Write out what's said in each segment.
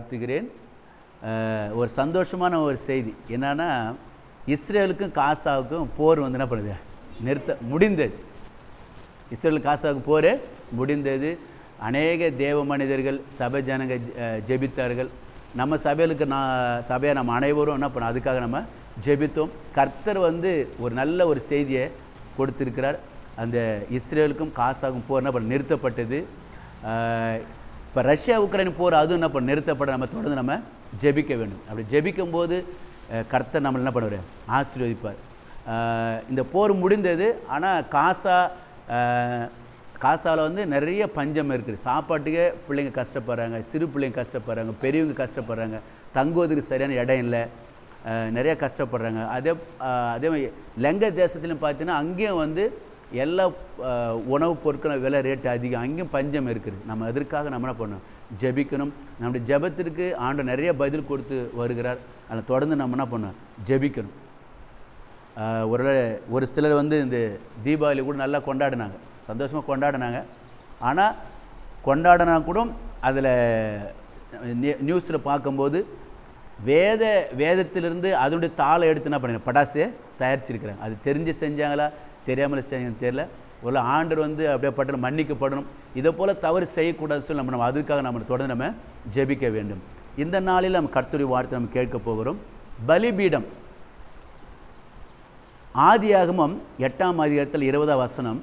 வாழ்த்துகிறேன். ஒரு சந்தோஷமான ஒரு செய்தி. என்னன்னா இஸ்ரேலுக்கும் காசாவுக்கும் போர் வந்து என்ன பண்ணுது? நிறுத்த முடிந்தது. இஸ்ரேல் காசாவுக்கு போர் முடிந்தது. அநேக தேவ மனிதர்கள் சபை ஜனங்க ஜெபித்தார்கள். நம்ம சபைகளுக்கு நான் சபையை நம்ம அனைவரும் என்ன பண்ணோம்? அதுக்காக நம்ம ஜெபித்தோம். கர்த்தர் வந்து ஒரு நல்ல ஒரு செய்தியை கொடுத்திருக்கிறார். அந்த இஸ்ரேலுக்கும் காசாவுக்கும் போர் என்ன பண்ண நிறுத்தப்பட்டது. இப்போ ரஷ்யா உக்ரைன் போர் அதுவும் என்ன பண்ண நிறுத்தப்பட நம்ம தொடர்ந்து நம்ம ஜெபிக்க வேண்டும். அப்படி ஜெபிக்கும் போது கர்த்தர் நம்மளை என்ன பண்ணுவார்? ஆசீர்வதிப்பார். இந்த போர் முடிந்தது ஆனால் காசா காசாவில் வந்து நிறைய பஞ்சம் இருக்குது. சாப்பாட்டுக்கே பிள்ளைங்க கஷ்டப்படுறாங்க சிறு பிள்ளைங்க கஷ்டப்படுறாங்க பெரியவங்க கஷ்டப்படுறாங்க தங்குவதற்கு சரியான இடம் இல்லை நிறையா நிறைய கஷ்டப்படுறாங்க. அதே அதே மாதிரி லங்க தேசத்துலையும் பார்த்தீங்கன்னா அங்கேயும் வந்து எல்லா உணவுப் பொருட்களும் விலை ரேட்டு அதிகம். அங்கேயும் பஞ்சம் இருக்குது. நம்ம அதற்காக நம்ம என்ன பண்ணணும்? ஜெபிக்கணும். நம்முடைய ஜெபத்திற்கு ஆண்டு நிறைய பதில் கொடுத்து வருகிறார். அதில் தொடர்ந்து நம்ம என்ன பண்ணணும்? ஜெபிக்கணும். ஒரு ஒரு சிலர் வந்து இந்த தீபாவளி கூட நல்லா கொண்டாடினாங்க. சந்தோஷமாக கொண்டாடினாங்க. ஆனால் கொண்டாடினா கூட அதில் நியூஸில் பார்க்கும்போது வேத வேதத்திலிருந்து அதனுடைய தாளை எடுத்து என்ன பண்ணுங்க படாசே தயாரிச்சிருக்கிறாங்க. அது தெரிஞ்சு செஞ்சாங்களா? தெரியாமல் செஞ்சாங்கன்னு தெரியல. ஒரு ஆண்டர் வந்து அப்படியே பட்ட மன்னிக்கப்படணும். இதை போல் தவறு செய்யக்கூடாது சொல்லி நம்ம நம்ம அதுக்காக நம்ம தொடர்ந்து நம்ம ஜெபிக்க வேண்டும். இந்த நாளில் நம்ம கர்த்தருடைய வார்த்தை நம்ம கேட்க போகிறோம். பலிபீடம். ஆதியாகமம் எட்டாம் அதிகாரத்தில் இருபதாம் வசனம்.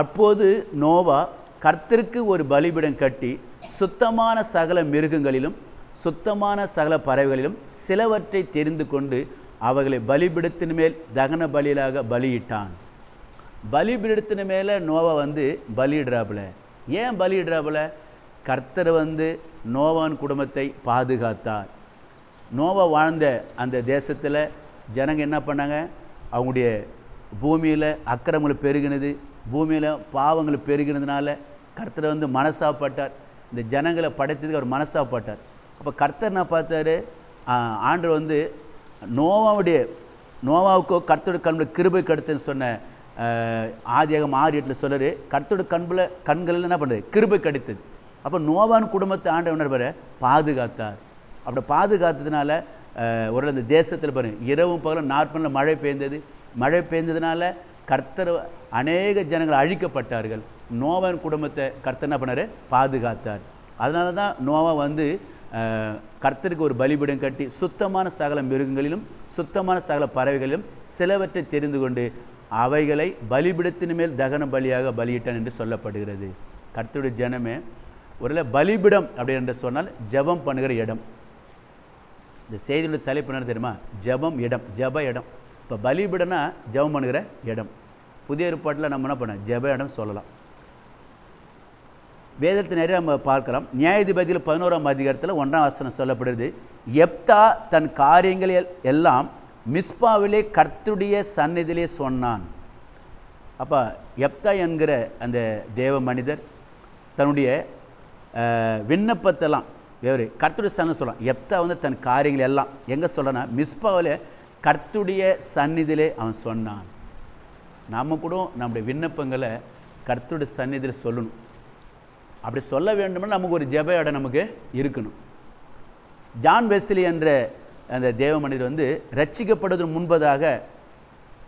அப்போது நோவா கர்த்தருக்கு ஒரு பலிபீடம் கட்டி சுத்தமான சகல மிருகங்களிலும் சுத்தமான சகல பறவைகளிலும் சிலவற்றை தெரிந்து கொண்டு அவைகளை பலிபிடத்தின் மேல் தகன பலியிலாக பலியிட்டான். பலிபிடத்தின் மேலே நோவா வந்து பலியிடுறாப்புல. ஏன் பலியிடுறாப்புல? கர்த்தர் வந்து நோவான் குடும்பத்தை பாதுகாத்தார். நோவா வாழ்ந்த அந்த தேசத்தில் ஜனங்க என்ன பண்ணாங்க? அவங்களுடைய பூமியில் அக்கிரமங்கள் பெருகினது. பூமியில் பாவங்கள் பெருகினதுனால கர்த்தர் வந்து மனசாப்பட்டார். இந்த ஜனங்களை படைத்ததுக்கு அவர் மனசாப்பட்டார். அப்போ கர்த்தர் என்ன பார்த்தாரு? ஆண்டு வந்து நோவாவுடைய நோவாவுக்கோ கர்த்தோட கண்பில் கிருபை கடுத்துன்னு சொன்ன ஆஹ், ஆதியாகம் ஆறு எட்டில் சொல்லரு கர்த்தோட கண்பில் கண்களில் என்ன பண்ணுறது கிருபை கடித்தது. அப்போ நோவான் குடும்பத்தை ஆண்டவனர் என்ன பாதுகாத்தார். அப்படி பாதுகாத்ததுனால ஒரு அந்த தேசத்தில் பாருங்க இரவும் பகலும் நாற்பதில் மழை பெய்ந்தது. மழை பெய்ந்ததுனால கர்த்தர் அநேக ஜனங்கள் அழிக்கப்பட்டார்கள். நோவான் குடும்பத்தை கர்த்தர் என்ன பண்ணார்? பாதுகாத்தார். அதனால தான் நோவா வந்து கர்த்தருக்கு ஒரு பலிபீடம் கட்டி சுத்தமான சகல மிருகங்களிலும் சுத்தமான சகல பறவைகளிலும் சிலவற்றை தெரிந்து கொண்டு அவைகளை பலிபீடத்தின் மேல் தகன பலியாக பலியிட்டான் என்று சொல்லப்படுகிறது. கர்த்தருடைய ஜனமே ஒருவேளை பலிபிடம் அப்படி என்று சொன்னால் ஜெபம் பண்ணுகிற இடம். இந்த செய்தியுடைய தலைப்பு என்ன தெரியுமா? ஜெபம் இடம் ஜெப இடம். இப்போ பலிபிடனா ஜெபம் பண்ணுகிற இடம். புதிய ஏற்பாட்டில் நம்ம என்ன பண்ண? ஜெப இடம் சொல்லலாம். வேதத்தை நிறைய நம்ம பார்க்கலாம் நியாயாதிபதியில் பதினோராம் அதிகாரத்தில் ஒன்றாம் வசனம் சொல்லப்படுது எப்தா தன் காரியங்கள் எல்லாம் மிஸ்பாவிலே கர்த்துடைய சந்நிதியிலே சொன்னான். அப்போ எப்தா என்கிற அந்த தேவ மனிதர் தன்னுடைய விண்ணப்பத்தெல்லாம் வேறு கர்த்துடைய சன்னு சொல்லலாம் எப்தா வந்து தன் காரியங்கள் எல்லாம் எங்கே சொல்கிறனா மிஸ்பாவில் கர்த்துடைய சந்நிதியிலே அவன் சொன்னான். நாம் கூட நம்முடைய விண்ணப்பங்களை கர்த்துடைய சந்நிதியில் சொல்லணும். அப்படி சொல்ல வேண்டும்னா நமக்கு ஒரு ஜெப இடம் நமக்கு இருக்கணும். ஜான் வெஸ்லி என்ற அந்த தேவ மனிதர் வந்து ரட்சிக்கப்படுவதற்கு முன்பதாக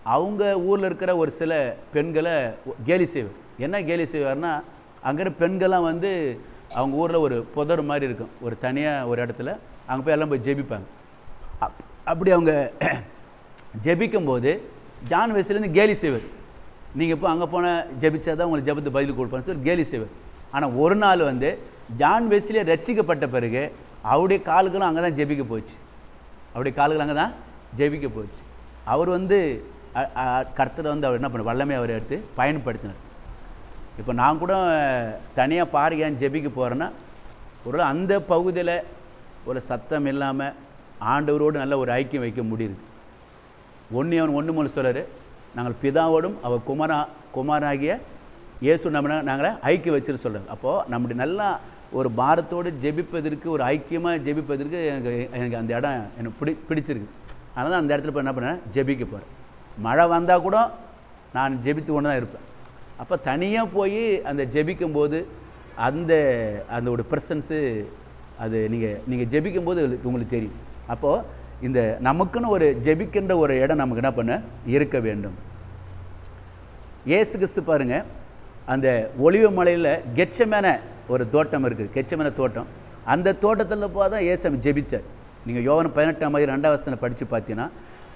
அவங்க ஊரில் இருக்கிற ஒரு சில பெண்களை கேலி செய்வார். என்ன கேலி செய்வார்னா அங்கே பெண்கள்லாம் வந்து அவங்க ஊரில் ஒரு புதர் மாதிரி இருக்கும். ஒரு தனியாக ஒரு இடத்துல அங்கே போய் எல்லாம் போய் ஜெபிப்பாங்க. அப்- அப்படி அவங்க ஜெபிக்கும் போது ஜான் வயசுலேருந்து கேலி செய்வார். நீங்கள் இப்போ அங்கே போன ஜெபிச்சா தான் உங்களுக்கு ஜெபத்து பதில் கொடுப்பான்னு சொல்லி கேலி செய்வார். ஆனால் ஒரு நாள் வந்து ஜான் வெஸ்லியை ரட்சிக்கப்பட்ட பிறகு அவருடைய கால்களும் அங்கே தான் ஜெபிக்க போச்சு. அவருடைய கால்கள் அங்கே தான் ஜெபிக்க போச்சு. அவர் வந்து கர்த்தரை வந்து அவர் என்ன பண்ண வல்லமை அவர் எடுத்து பயன்படுத்தினார். இப்போ நான் கூட தனியாக பாருங்க ஏன் ஜெபிக்க போகிறேன்னா ஒரு அந்த பகுதியில் ஒரு சத்தம் இல்லாமல் ஆண்டவரோடு நல்ல ஒரு ஐக்கியம் வைக்க முடியுது. ஒன்று அவன் ஒன்று மூணு சொல்கிறார் நாங்கள் பிதாவோடும் அவர் குமாரா குமாராகிய இயேசு நம்ம நாங்களை ஐக்கியம் வச்சுட்டு சொல்கிறாங்க அப்போது நம்முடைய நல்லா ஒரு பாரத்தோடு ஜெபிப்பதற்கு ஒரு ஐக்கியமாக ஜெபிப்பதற்கு எனக்கு எனக்கு அந்த இடம் எனக்கு பிடி பிடிச்சிருக்கு. அதனால் தான் அந்த இடத்துல போய் என்ன பண்ணேன்? ஜெபிக்க போகிறேன் மழை வந்தால் கூட நான் ஜெபித்து கொண்டு தான் இருப்பேன். அப்போ தனியாக போய் அந்த ஜெபிக்கும் போது அந்த அந்த ஒரு ப்ரெசன்ஸு அது நீங்கள் நீங்கள் ஜெபிக்கும் போது உங்களுக்கு தெரியும். அப்போது இந்த நமக்குன்னு ஒரு ஜெபிக்கின்ற ஒரு இடம் நமக்கு என்ன பண்ண? இருக்க வேண்டும். ஏசு கிறிஸ்து பாருங்கள் அந்த ஒளிவு மலையில் கெச்சமான ஒரு தோட்டம் இருக்குது கெச்சமான தோட்டம். அந்த தோட்டத்தில் போக தான் இயேசு ஜெபிச்சார். நீங்கள் யோகன் பதினெட்டாம் மாதிரி ரெண்டாம் படித்து பார்த்தீங்கன்னா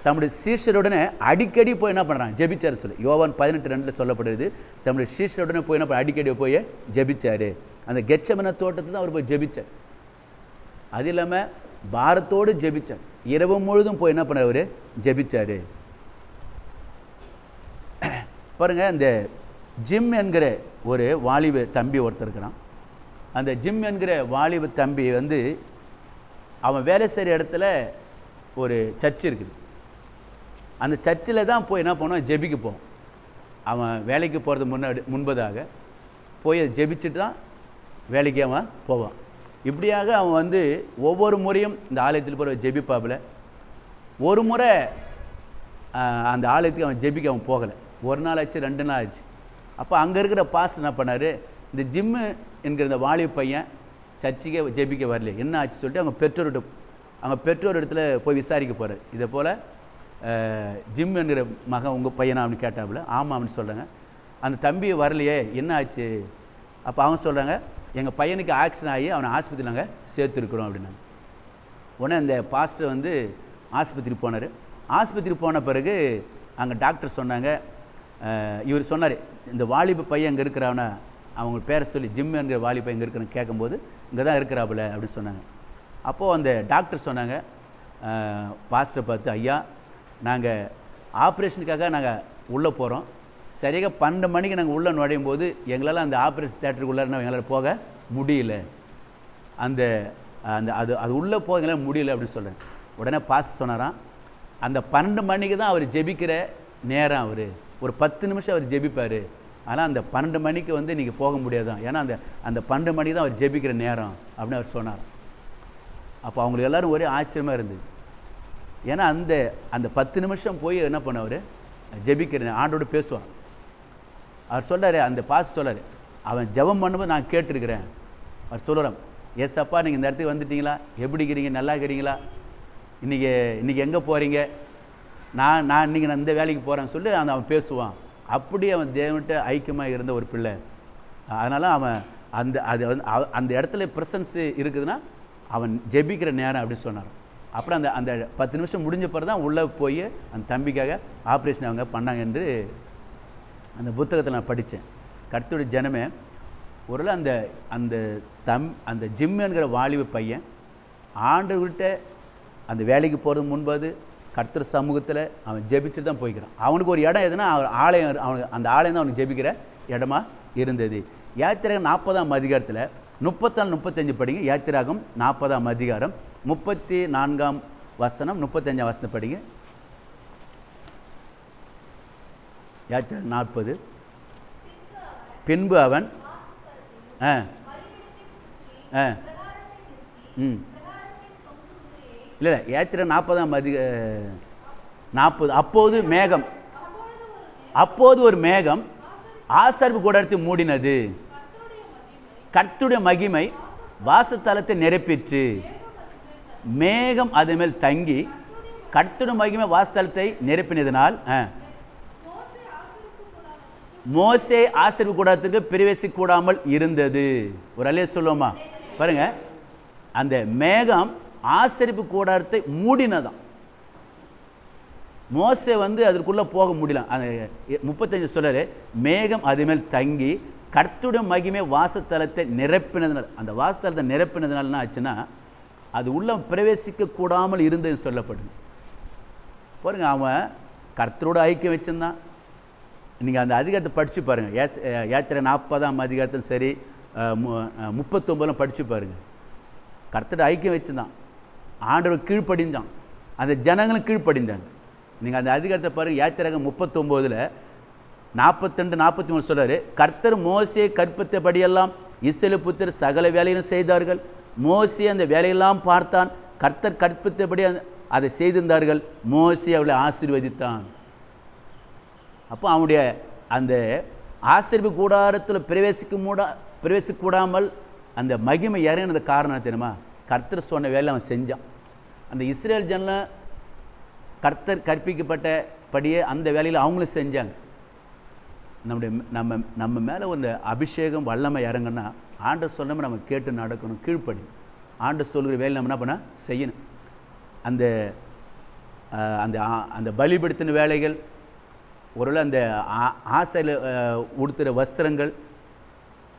தம்முடைய சீஷருடனே அடிக்கடி போய் என்ன பண்ணுறாங்க ஜெபிச்சார் சொல்லி. யோவான் பதினெட்டு ரெண்டில் சொல்லப்படுது தம்முடைய சீஷருடனே போய் என்ன பண்ண அடிக்கடி போய் ஜெபிச்சார். அந்த கெச்சமன தோட்டத்தில் அவர் போய் ஜெபிச்சார். அது இல்லாமல் பாரத்தோடு ஜெபிச்சார். இரவு முழுதும் போய் என்ன பண்ண அவர்? ஜெபிச்சார். பாருங்க இந்த ஜிம் என்கிற ஒரு வாலிப தம்பி ஒருத்தர் இருக்கிறான். அந்த ஜிம் என்கிற வாலிப தம்பி வந்து அவன் வேலை செய்கிற இடத்துல ஒரு சர்ச் இருக்குது. அந்த சர்ச்சில் தான் போய் என்ன பண்ணுவான்? ஜெபிக்க போவான். அவன் வேலைக்கு போகிறது முன்னாடி முன்பதாக போய் ஜெபிச்சுட்டு தான் வேலைக்கு அவன் போவான். இப்படியாக அவன் வந்து ஒவ்வொரு முறையும் இந்த ஆலயத்தில் போகிற ஜெபிப்பாப்பில். ஒரு முறை அந்த ஆலயத்துக்கு அவன் ஜெபிக்க அவன் போகலை. ஒரு நாள் ஆச்சு ரெண்டு நாள் ஆச்சு. அப்போ அங்கே இருக்கிற பாஸ் என்ன பண்ணார்? இந்த ஜிம்மு என்கிற இந்த வாலிப பையன் சர்ச்சைக்கே ஜெபிக்க வரல என்ன ஆச்சு சொல்லிட்டு அவங்க பெற்றோர்கிட்ட அவங்க பெற்றோர் இடத்துல போய் விசாரிக்க போகிறார் இதை போல் ஜிம் என்கிற மகன் உங்கள் பையனா அப்படின்னு கேட்டாப்புல ஆமாம் அப்படின்னு சொல்கிறாங்க அந்த தம்பி வரலையே என்ன ஆச்சு? அப்போ அவங்க சொல்கிறாங்க எங்கள் பையனுக்கு ஆக்சிடென்ட் ஆகி அவனை ஆஸ்பத்திரியில் நாங்கள் சேர்த்துருக்குறோம் அப்படின்னாங்க. உடனே அந்த பாஸ்டர் வந்து ஆஸ்பத்திரி போனார். ஆஸ்பத்திரி போன பிறகு அங்கே டாக்டர் சொன்னாங்க இவர் சொன்னார் இந்த வாலிப பையன் இங்கே இருக்கிறான்னா அவங்க பேரை சொல்லி ஜிம் என்கிற வாலிப பையன் இங்கே இருக்கிறன்னு கேட்கும்போது இங்கே தான் இருக்கிறாப்புல அப்படின்னு சொன்னாங்க. அப்போது அந்த டாக்டர் சொன்னாங்க பாஸ்டரை பார்த்து ஐயா நாங்கள் ஆப்ரேஷனுக்காக நாங்கள் உள்ளே போகிறோம் சரியாக பன்னெண்டு மணிக்கு நாங்கள் உள்ளே நுழையும் போது எங்களால் அந்த ஆப்ரேஷன் தேட்டருக்குள்ளே எங்களால் போக முடியல. அந்த அந்த அது அது உள்ளே போக எங்களால் முடியல அப்படின்னு சொல்கிறேன் உடனே பாஸ் சொன்னாராம் அந்த பன்னெண்டு மணிக்கு தான் அவர் ஜெபிக்கிற நேரம் அவர். ஒரு பத்து நிமிஷம் அவர் ஜெபிப்பார். ஆனால் அந்த பன்னெண்டு மணிக்கு வந்து நீங்கள் போக முடியாதான். ஏன்னா அந்த அந்த பன்னெண்டு மணிக்கு தான் அவர் ஜெபிக்கிற நேரம் அப்படின்னு அவர் சொன்னார். அப்போ அவங்களுக்கு எல்லாரும் ஒரே ஆச்சரியமாக இருந்தது. ஏன்னா அந்த அந்த பத்து நிமிஷம் போய் என்ன பண்ணவர்? ஜெபிக்கிற ஆண்டோடு பேசுவான். அவர் சொல்றாரு அந்த பாஸ் சொல்கிறார் அவன் ஜெபம் பண்ணும்போது நான் கேட்டிருக்கிறேன். அவர் சொல்கிறான் எஸ் அப்பா நீங்கள் இந்த இடத்துக்கு வந்துட்டீங்களா? எப்படி இருக்கிறீங்க? நல்லா இருக்கிறீங்களா? இன்றைக்கி இன்றைக்கி எங்கே போகிறீங்க நான் நான் இன்றைக்கி நான் இந்த வேலைக்கு போகிறேன்னு சொல்லி அந்த அவன் பேசுவான். அப்படி அவன் தேவன்கிட்ட ஐக்கியமாக இருந்த ஒரு பிள்ளை. அதனால் அவன் அந்த அது வந்து அந்த இடத்துல ப்ரெசன்ஸ் இருக்குதுன்னா அவன் ஜெபிக்கிற நேரம் அப்படின்னு சொன்னார் அப்புறம் அந்த அந்த பத்து நிமிஷம் முடிஞ்ச பிறகு தான் உள்ளே போய் அந்த தம்பிக்காக ஆப்ரேஷன் அவங்க பண்ணாங்க என்று அந்த புத்தகத்தில் நான் படித்தேன் கர்த்தருடைய ஜனமே ஒரு அந்த அந்த தம் அந்த ஜிம்முங்கிற வாலிப பையன் ஆண்டுகிட்ட அந்த வேலைக்கு போகிறது முன்பாது கர்த்தர் சமூகத்தில் அவன் ஜெபிச்சு தான் போய்க்கிறான். அவனுக்கு ஒரு இடம் எதுனா அவன் ஆலயம் அவனுக்கு அந்த ஆலயம் தான் அவனுக்கு ஜெபிக்கிற இடமா இருந்தது. யாத்திரகம் நாற்பதாம் அதிகாரத்தில் முப்பத்தாலு முப்பத்தஞ்சு படிங்க. யாத்திராகம் நாற்பதாம் அதிகாரம் முப்பத்தி நான்காம் வசனம் முப்பத்தஞ்சாம் வசனம் படிங்க. யாத்திரை நாற்பது. பின்பு அவன் ஆ ஆ ம். இல்லை இல்லை யாத்திரை நாற்பதாம் அதிக நாற்பது அப்போது மேகம். அப்போது ஒரு மேகம் ஆசர்வு கூடத்தை மூடினது. கர்த்துடைய மகிமை வாசத்தலத்தை நிரப்பிற்று. மேகம் அது மேல் தங்கி கர்த்துடைய மகிமை வாசத்தலத்தை நிரப்பினதினால் மோசே ஆசிரியர் கூடத்துக்கு பிரவேசிக்க கூடாமல் இருந்தது. ஒரு அலைய சொல்லுவோமா? பாருங்க. அந்த மேகம் ஆசரிப்பு கூடாரத்தை மூடினதாம். மோசே வந்து அதற்குள்ள போக முடியல. அந்த முப்பத்தஞ்சு சொல்லரு மேகம் அது மேல் தங்கி கர்த்துடைய மகிமை வாசத்தலத்தை நிரப்பினதுனால அந்த வாசத்தலத்தை நிரப்பினதுனால என்ன ஆச்சுன்னா அது உள்ள பிரவேசிக்க கூடாமல் இருந்ததுன்னு சொல்லப்படுது. பாருங்க அவன் கர்த்தரோட ஐக்கியம் வச்சிருந்தான். நீங்கள் அந்த அதிகாரத்தை படித்து பாருங்கள் ஏஸ் யாத்திரை நாற்பதாம் அதிகாரத்தும் சரி மு- முப்பத்தொம்பதுலாம் படித்து பாருங்கள் கர்த்தரோட ஐக்கியம் வச்சுருந்தான். ஆண்டவர் கீழ்ப்படிந்தான். அந்த ஜனங்களும் கீழ்ப்படிந்தாங்க. நீங்கள் அந்த அதிகாரத்தை பாருங்கள் யாத்திரகம் முப்பத்தொம்போதில் நாற்பத்தெண்டு நாற்பத்தி மூணு சொல்கிறார் கர்த்தர் மோசியை கற்பித்தபடியெல்லாம் இசலு புத்தர் சகல வேலையிலும் செய்தார்கள். மோசி அந்த வேலையெல்லாம் பார்த்தான். கர்த்தர் கற்பித்தபடி அந்த- அதை செய்திருந்தார்கள். மோசி அவளை ஆசீர்வதித்தான். அப்போ அவனுடைய அந்த ஆசிரியப்பு கூடாரத்தில் பிரவேசிக்க மூடா பிரவேசிக்க கூடாமல் அந்த மகிமை இறங்கினது காரணம் என்ன தெரியுமா? கர்த்தர் சொன்ன வேலை அவன் செஞ்சான். அந்த இஸ்ரேல் ஜனலாம் கர்த்தர் கற்பிக்கப்பட்ட படியே அந்த வேலையில் அவங்களும் செஞ்சாங்க. நம்முடைய நம்ம நம்ம மேலே அந்த அபிஷேகம் வல்லமை இறங்குன்னா ஆண்டு சொல்லாமல் நம்ம கேட்டு நடக்கணும் கீழ்ப்படி ஆண்டு சொல்கிற வேலை நம்ம என்ன பண்ணால் செய்யணும். அந்த அந்த ஆ- அந்த பலிபடுத்தின வேலைகள் ஒருவேளை அந்த ஆ- ஆசையில் உடுத்துகிற வஸ்திரங்கள்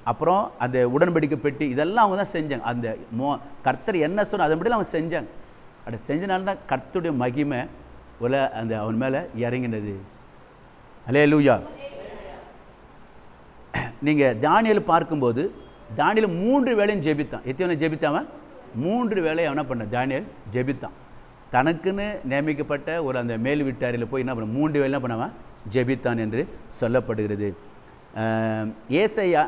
அப்புறம் அந்த உடன்படிக்கை பெட்டி இதெல்லாம் அவங்க தான் செஞ்சாங்க. அந்த மோ கர்த்தர் என்ன சொன்ன அதன்படி அவங்க செஞ்சாங்க. அப்படி செஞ்சனால தான் கர்த்துடைய மகிமை உல அந்த அவன் மேலே இறங்கினது. அலே லூயா நீங்கள் தானியல் பார்க்கும்போது தானியல் மூன்று வேலையும் ஜெபித்தான். எத்தனை ஜெபித்தாவன் மூன்று வேலையை அவனா பண்ண தானியல் ஜெபித்தான். தனக்குன்னு நியமிக்கப்பட்ட ஒரு அந்த மேல் வீட்டாரில் போய் என்ன பண்ண மூன்று வேலை என்ன பண்ணவன் ஜெபித்தான் என்று சொல்லப்படுகிறது. ஏசையா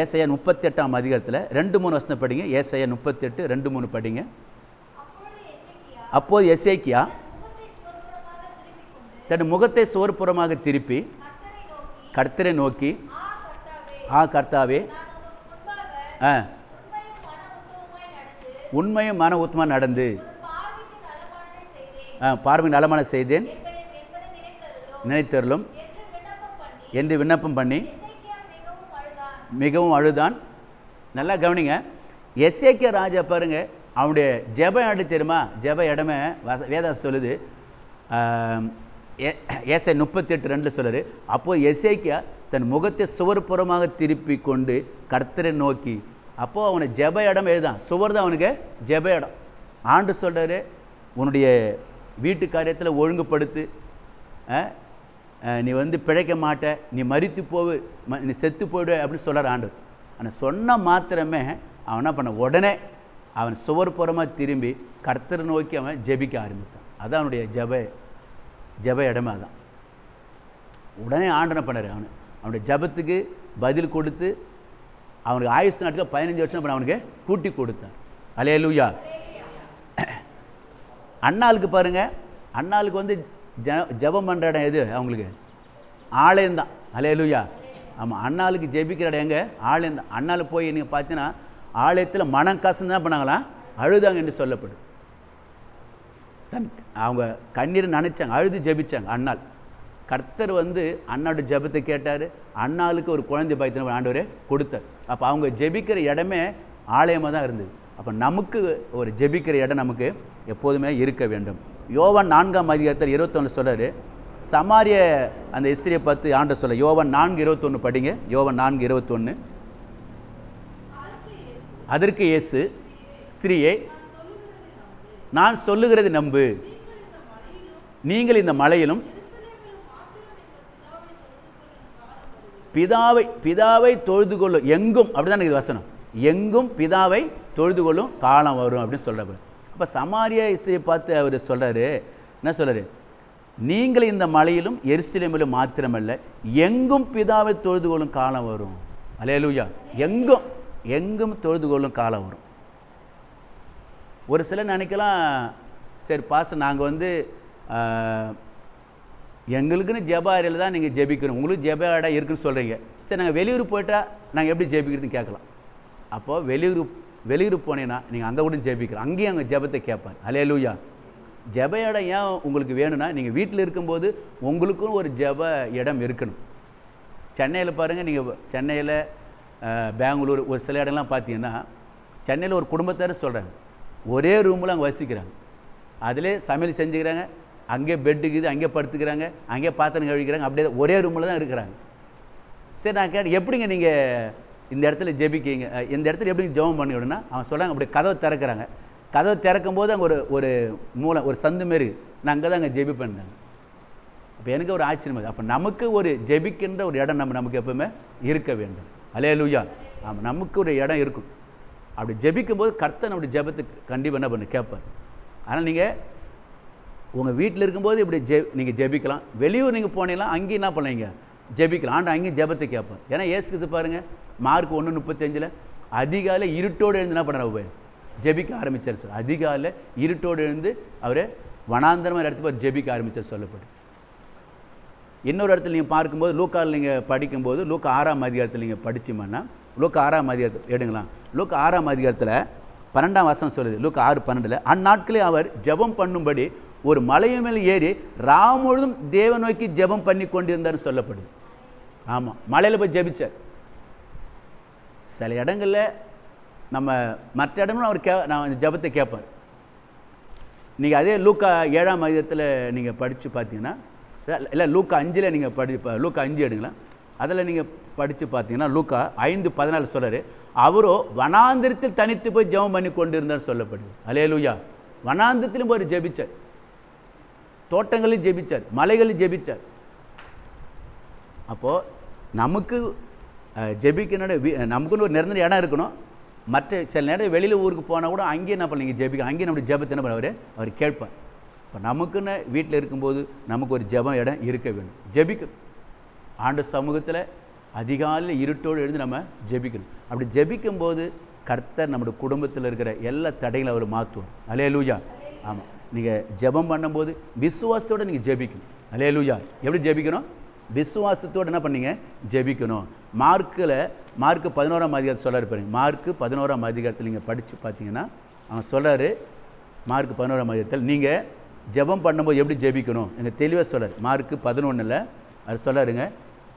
ஏசையா முப்பத்தெட்டாம் அதிகாரத்தில் ரெண்டு மூணு வசனம் படிங்க. ஏசையா முப்பத்தெட்டு ரெண்டு மூணு படிங்க. அப்போது எசேக்கியா தன் முகத்தை சோர்புறமாக திருப்பி கர்த்தரை நோக்கி ஆ கர்த்தாவே ஆ உண்மையும் மன உத்தமாக நடந்து ஆ பார்வை நலமான செய்தேன் நினைத்தருளும் என்று விண்ணப்பம் பண்ணி மிகவும் அழுதான். நல்லா கவனிங்க எஸ்ஏகே ராஜா பாருங்க அவனுடைய ஜெப இடம் தெரியுமா? ஜெப இடமே வ- வேதாஸ் சொல்லுது. ஆம், ஏ- ஏசை முப்பத்தெட்டு ரெண்டில் சொல்லுது. அப்போது எஸ்ஏக்கியா தன் முகத்தை சுவர்புறமாக திருப்பி கொண்டு கர்த்தரை நோக்கி அப்போது அவனை ஜெப இடம் எழுதான் சுவர் தான் அவனுக்கு ஜெப இடம். ஆண்டு சொல்கிறாரு உன்னுடைய வீட்டு காரியத்தில் ஒழுங்குபடுத்து நீ வந்து பிழைக்க மாட்ட நீ மறித்து போவு ம- நீ செத்து போயிடு அப்படின்னு சொல்கிறார் ஆண்டு ஆனால் சொன்ன மாத்திரமே அவன் என்ன பண்ண உடனே அவன் சுவர் புறமாக திரும்பி கர்த்தரை நோக்கி அவன் ஜெபிக்க ஆரம்பித்தான். அதான் அவனுடைய ஜப ஜெப இடமே அதான். உடனே ஆண்டனை பண்ணார் அவனு. அவனுடைய ஜெபத்துக்கு பதில் கொடுத்து அவனுக்கு ஆயுசு நாட்கள் பதினஞ்சு வருஷம் பண்ண அவனுக்கு கூட்டி கொடுத்தான். அலே லூயா அண்ணாளுக்கு பாருங்க அண்ணாளுக்கு வந்து ஜ ஜெபம் பண்ணுற இடம் எது அவங்களுக்கு? ஆலயம்தான். அலே லூயா ஆமாம் அண்ணாளுக்கு ஜெபிக்கிற இடம் எங்கே? ஆலயம் தான் போய் நீங்கள் பார்த்தீங்கன்னா ஆலயத்தில் மனம் கசந்து தான் பண்ணாங்களாம் அழுதாங்க என்று சொல்லப்படும். தன் அவங்க கண்ணீர் நினைச்சாங்க அழுது ஜெபிச்சாங்க அண்ணாள். கர்த்தர் வந்து அண்ணாவோட ஜெபத்தை கேட்டார். அண்ணாளுக்கு ஒரு குழந்தை பாய்த்தன ஆண்டவர் கொடுத்தார். அப்போ அவங்க ஜெபிக்கிற இடமே ஆலயமாக தான் இருந்தது. அப்போ நமக்கு ஒரு ஜெபிக்கிற இடம் நமக்கு எப்போதுமே இருக்க வேண்டும். யோவன் நான்காம் அதிகாரத்தில் இருபத்தொன்று சொல்கிறார் சமாரிய அந்த இஸ்திரியை பார்த்து ஆண்ட சொல்ல யோவன் நான்கு இருபத்தொன்று படிங்க. யோவன் நான்கு இருபத்தொன்று அதற்கு இயேசு ஸ்திரீயே நான் சொல்லுகிறது நம்பு. நீங்கள் இந்த மலையிலும் பிதாவை பிதாவை தொழுது கொள்ளும் எங்கும் அப்படிதான் இது வசனம். எங்கும் பிதாவை தொழுது கொள்ளும் காலம் வரும் அப்படின்னு சொல்றாரு அப்ப சமாரிய ஸ்திரியை பார்த்து அவர் சொல்கிறாரு என்ன சொல்றாரு? நீங்கள் இந்த மலையிலும் எரிசிலமிலும் மாத்திரமல்ல எங்கும் பிதாவை தொழுது கொள்ளும் காலம் வரும். அலையலூயா எங்கும். எங்கும் தொழுது கொள்ளும் காலம் வரும். ஒரு சிலர் நினைக்கலாம் சரி பாச நாங்கள் வந்து எங்களுக்குன்னு ஜெப அறையில் தான் நீங்கள் ஜெபிக்கணும். உங்களுக்கு ஜெப இடம் இருக்குன்னு சொல்கிறீங்க சரி நாங்கள் வெளியூர் போயிட்டா நாங்கள் எப்படி ஜெபிக்கிறதுன்னு கேட்கலாம். அப்போது வெளியூர் வெளியூர் போனீங்கன்னா நீங்கள் அங்கே கூட ஜெபிக்கலாம். அங்கேயும் அங்கே ஜெபத்தை கேட்பாங்க. அலையலூயா ஜெப இடம் ஏன் உங்களுக்கு வேணும்னா நீங்கள் வீட்டில் இருக்கும்போது உங்களுக்கும் ஒரு ஜெப இடம் இருக்கணும். சென்னையில் பாருங்கள் நீங்கள் சென்னையில் பெங்களூர் ஒரு சில இடங்கள்லாம் பார்த்தீங்கன்னா சென்னையில் ஒரு குடும்பத்தார் சொல்கிறாங்க ஒரே ரூமில் அங்கே வசிக்கிறாங்க. அதிலே சமையல் செஞ்சுக்கிறாங்க. அங்கே பெட்டுக்குது அங்கே படுத்துக்கிறாங்க. அங்கே பாத்திரம் கழிக்கிறாங்க அப்படியே ஒரே ரூமில் தான் இருக்கிறாங்க. சரி நான் கேட்டேன் எப்படிங்க நீங்கள் இந்த இடத்துல ஜெபிக்கீங்க இந்த இடத்துல எப்படி ஜெபம் பண்ணி விடுனா அவன் சொல்கிறாங்க அப்படி கதவை திறக்கிறாங்க. கதவை திறக்கும் போது அங்கே ஒரு ஒரு மூலம் ஒரு சந்து மாரி நான் அங்கே தான் அங்கே ஜெபி பண்ணேன். அப்போ எனக்கு ஒரு ஆச்சரியமாக அப்போ நமக்கு ஒரு ஜெபிக்கின்ற ஒரு இடம் நம்ம நமக்கு எப்பவுமே இருக்க வேண்டும். அலே லூயா ஆமாம் நமக்கு ஒரு இடம் இருக்கும். அப்படி ஜெபிக்கும் போது கர்த்தன் அப்படி ஜெபத்துக்கு கண்டிப்பாக என்ன பண்ணு கேட்பார் ஆனால் நீங்கள் உங்கள் வீட்டில் இருக்கும்போது இப்படி ஜெ நீங்கள் ஜெபிக்கலாம். வெளியூர் நீங்கள் போனீங்கன்னா அங்கேயும் என்ன பண்ணுவீங்க ஜெபிக்கலாம். ஆண்டு அங்கேயும் ஜெபத்தை கேட்பார் ஏன்னா ஏசுக்கு பாருங்கள் மார்க் ஒன்று முப்பத்தஞ்சில் அதிகாலை இருட்டோடு எழுந்து என்ன பண்ணுறாரு ஜெபிக்க ஆரம்பிச்சார் சார். அதிகாலை இருட்டோடு எழுந்து அவர் வனாந்தரமாக இடத்துக்கு போய் ஜெபிக்க ஆரம்பித்தார் சொல்லப்பட்டு. இன்னொரு இடத்துல நீங்கள் பார்க்கும்போது லூக்காவில் நீங்கள் படிக்கும்போது லூக்கா ஆறாம் அதிகாரத்தில் நீங்கள் படிச்சீங்கன்னா லூக்கா ஆறாம் அதிகாரத்தில் எடுங்களா? லூக்கா ஆறாம் அதிகாரத்தில் பன்னெண்டாம் வசனம் சொல்லுது லூக்கா ஆறு பன்னெண்டில் அந்நாட்களே அவர் ஜெபம் பண்ணும்படி ஒரு மலையின் மேல் ஏறி ராம் முழுதும் தேவ நோக்கி ஜெபம் பண்ணி கொண்டிருந்தார்னு சொல்லப்படுது. ஆமாம் மலையில் போய் ஜபிச்சார். சில இடங்களில் நம்ம மற்ற இடங்களும் அவர் கே நான் ஜபத்தை ஜெபத்தை கேட்பார். நீங்கள் அதே லூக்கா ஏழாம் அதிகத்தில் நீங்கள் படித்து பார்த்தீங்கன்னா இல்லை லூக்கா அஞ்சில் நீங்கள் படி லூக்கா அஞ்சு எடுங்களேன். அதில் நீங்கள் படித்து பார்த்தீங்கன்னா லூக்கா ஐந்து பதினாலு சொல்கிறார் அவரோ வனாந்திரத்தில் தனித்து போய் ஜெபம் பண்ணி கொண்டிருந்தார் சொல்லப்படுது. அலே லூயா வனாந்திரத்திலும் போய் ஜெபிச்சார். தோட்டங்களில் ஜெபிச்சார். மலைகளில் ஜெபிச்சார். அப்போது நமக்கு ஜெபிக்கணும் நமக்குன்னு ஒரு நிரந்தர இடம் இருக்கணும். மற்ற சில நேரம் வெளியில் ஊருக்கு போனால் கூட அங்கேயே என்ன பண்ணீங்க ஜெபிக்க அங்கேயே நம்ம ஜெபத்தை என்ன பண்ணுவார்? அவர் கேட்பார். இப்போ நமக்குன்னு வீட்டில் இருக்கும்போது நமக்கு ஒரு ஜெபம் இடம் இருக்க வேண்டும் ஜெபிக்கணும். ஆண்டு சமூகத்தில் அதிகாலையில் இருட்டோடு எழுந்து நம்ம ஜெபிக்கணும். அப்படி ஜெபிக்கும்போது கர்த்தர் நம்முடைய குடும்பத்தில் இருக்கிற எல்லா தடைகளும் அவர் மாற்றுவார் அலே லூஜா ஆமாம் நீங்கள் ஜெபம் பண்ணும்போது விசுவாசத்தோடு நீங்கள் ஜெபிக்கணும். அலே லூஜா எப்படி ஜெபிக்கணும்? விசுவாசத்தோடு என்ன பண்ணீங்க? ஜெபிக்கணும். மார்க்கில் மார்க்கு பதினோராம் அதிகாரத்தை சொல்ல இருப்பாருங்க மார்க்கு பதினோராம் அதிகாரத்தில் நீங்கள் படித்து பார்த்தீங்கன்னா அவன் சொல்கிறாரு மார்க் பதினோராம் அதிகாரத்தில் நீங்கள் ஜெபம் பண்ணும்போது எப்படி ஜெபிக்கணும்? எங்கள் தெளிவாக சொல்லார் மார்க்கு பதினொன்றில் அது சொல்லாருங்க.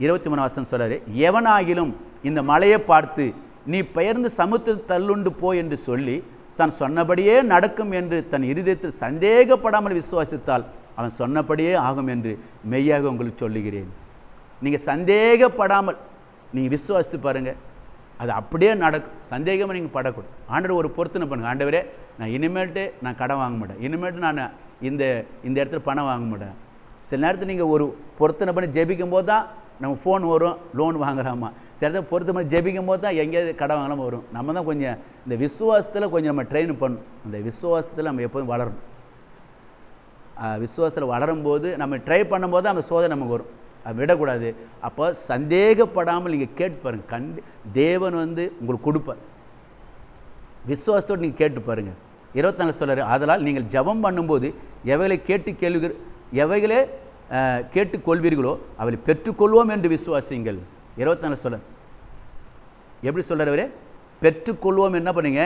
இருபத்தி மூணு வருஷம் சொல்றாரு எவனாகிலும் இந்த மலையை பார்த்து நீ பெயர்ந்து சமுத்திர தள்ளுண்டு போ என்று சொல்லி தான் சொன்னபடியே நடக்கும் என்று தன் இருதயத்தில் சந்தேகப்படாமல் விசுவாசித்தால் அவன் சொன்னபடியே ஆகும் என்று மெய்யாக உங்களுக்கு சொல்லுகிறேன். நீங்கள் சந்தேகப்படாமல் நீங்கள் விசுவாசித்து பாருங்கள் அது அப்படியே நடக்கும். சந்தேகமாக நீங்கள் படக்கூடாது. ஆண்டவர் ஒரு பொருத்தனை பண்ணுங்க. ஆண்டவரே நான் இனிமேல்ட்டு நான் கடன் வாங்க மாட்டேன். இனிமேல்ட்டு நான் இந்த இந்த இடத்துல பணம் வாங்க மாட்டேன். சில நேரத்தில் நீங்கள் ஒரு பொருத்தனை பண்ணி ஜெபிக்கும் போது தான் நம்ம ஃபோன் வரும் லோன் வாங்குறாமா சில இடத்துல பொருத்தனை பண்ணி ஜெபிக்கும் போது தான் எங்கேயாவது கடை வாங்கலாம் வரும். நம்ம தான் கொஞ்சம் இந்த விசுவாசத்தில் கொஞ்சம் நம்ம ட்ரெயின் பண்ணணும். அந்த விசுவாசத்தில் நம்ம எப்போதும் வளரணும். விசுவாசத்தில் வளரும்போது நம்ம ட்ரை பண்ணும்போது அந்த சோதனை நமக்கு வரும். அதை விடக்கூடாது. அப்போ சந்தேகப்படாமல் நீங்கள் கேட்டு பாருங்க. கண்டு தேவன் வந்து உங்களுக்கு கொடுப்பார். விசுவாசத்தோடு நீங்கள் கேட்டு பாருங்கள் இருபத்தாலு சொல்றாரு அதனால் நீங்கள் ஜெபம் பண்ணும்போது எவைகளை கேட்டு கேள்வி எவைகளே கேட்டுக்கொள்வீர்களோ அவளை பெற்றுக்கொள்வோம் என்று விசுவாசிங்கள் இருபத்தாலு சொல்ல எப்படி சொல்கிறார் அவரு? பெற்றுக்கொள்வோம் என்ன பண்ணுங்க?